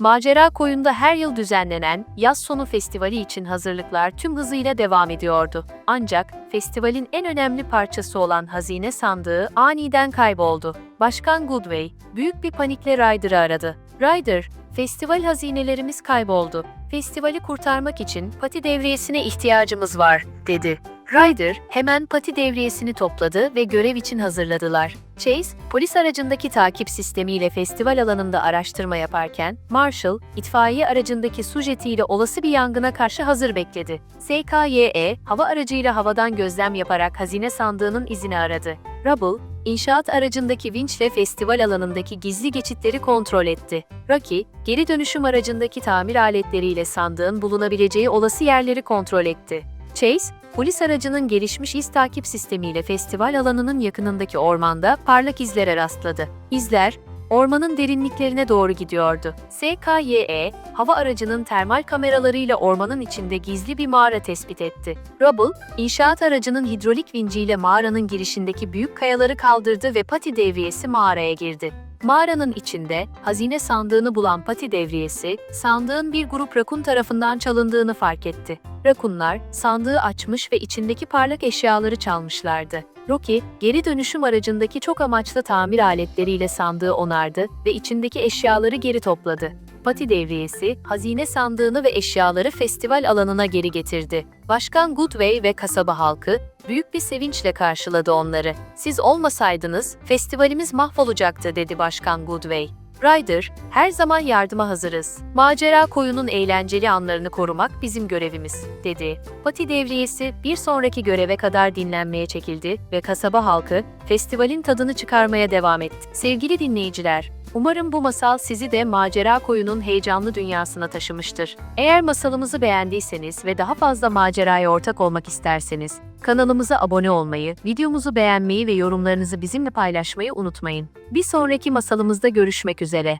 Macera Koyun'da her yıl düzenlenen yaz sonu festivali için hazırlıklar tüm hızıyla devam ediyordu. Ancak festivalin en önemli parçası olan hazine sandığı aniden kayboldu. Başkan Goodway büyük bir panikle Ryder'ı aradı. Ryder, festival hazinelerimiz kayboldu. Festivali kurtarmak için pati devriyesine ihtiyacımız var, dedi. Ryder hemen pati devriyesini topladı ve görev için hazırladılar. Chase, polis aracındaki takip sistemiyle festival alanında araştırma yaparken, Marshall, itfaiye aracındaki su jetiyle olası bir yangına karşı hazır bekledi. SKYE, hava aracıyla havadan gözlem yaparak hazine sandığının izini aradı. Rubble, inşaat aracındaki vinçle festival alanındaki gizli geçitleri kontrol etti. Rocky, geri dönüşüm aracındaki tamir aletleriyle sandığın bulunabileceği olası yerleri kontrol etti. Chase, polis aracının gelişmiş iz takip sistemiyle festival alanının yakınındaki ormanda parlak izlere rastladı. İzler, ormanın derinliklerine doğru gidiyordu. SKYE, hava aracının termal kameralarıyla ormanın içinde gizli bir mağara tespit etti. Rubble, inşaat aracının hidrolik vinciyle mağaranın girişindeki büyük kayaları kaldırdı ve pati devriyesi mağaraya girdi. Mağaranın içinde hazine sandığını bulan pati devriyesi, sandığın bir grup rakun tarafından çalındığını fark etti. Rakunlar sandığı açmış ve içindeki parlak eşyaları çalmışlardı. Rocky, geri dönüşüm aracındaki çok amaçlı tamir aletleriyle sandığı onardı ve içindeki eşyaları geri topladı. Pati devriyesi, hazine sandığını ve eşyaları festival alanına geri getirdi. Başkan Goodway ve kasaba halkı büyük bir sevinçle karşıladı onları. Siz olmasaydınız festivalimiz mahvolacaktı dedi Başkan Goodway. Ryder, her zaman yardıma hazırız. Macera koyunun eğlenceli anlarını korumak bizim görevimiz, dedi. Pati devriyesi bir sonraki göreve kadar dinlenmeye çekildi ve kasaba halkı festivalin tadını çıkarmaya devam etti. Sevgili dinleyiciler, Umarım bu masal sizi de macera koyunun heyecanlı dünyasına taşımıştır. Eğer masalımızı beğendiyseniz ve daha fazla maceraya ortak olmak isterseniz, kanalımıza abone olmayı, videomuzu beğenmeyi ve yorumlarınızı bizimle paylaşmayı unutmayın. Bir sonraki masalımızda görüşmek üzere.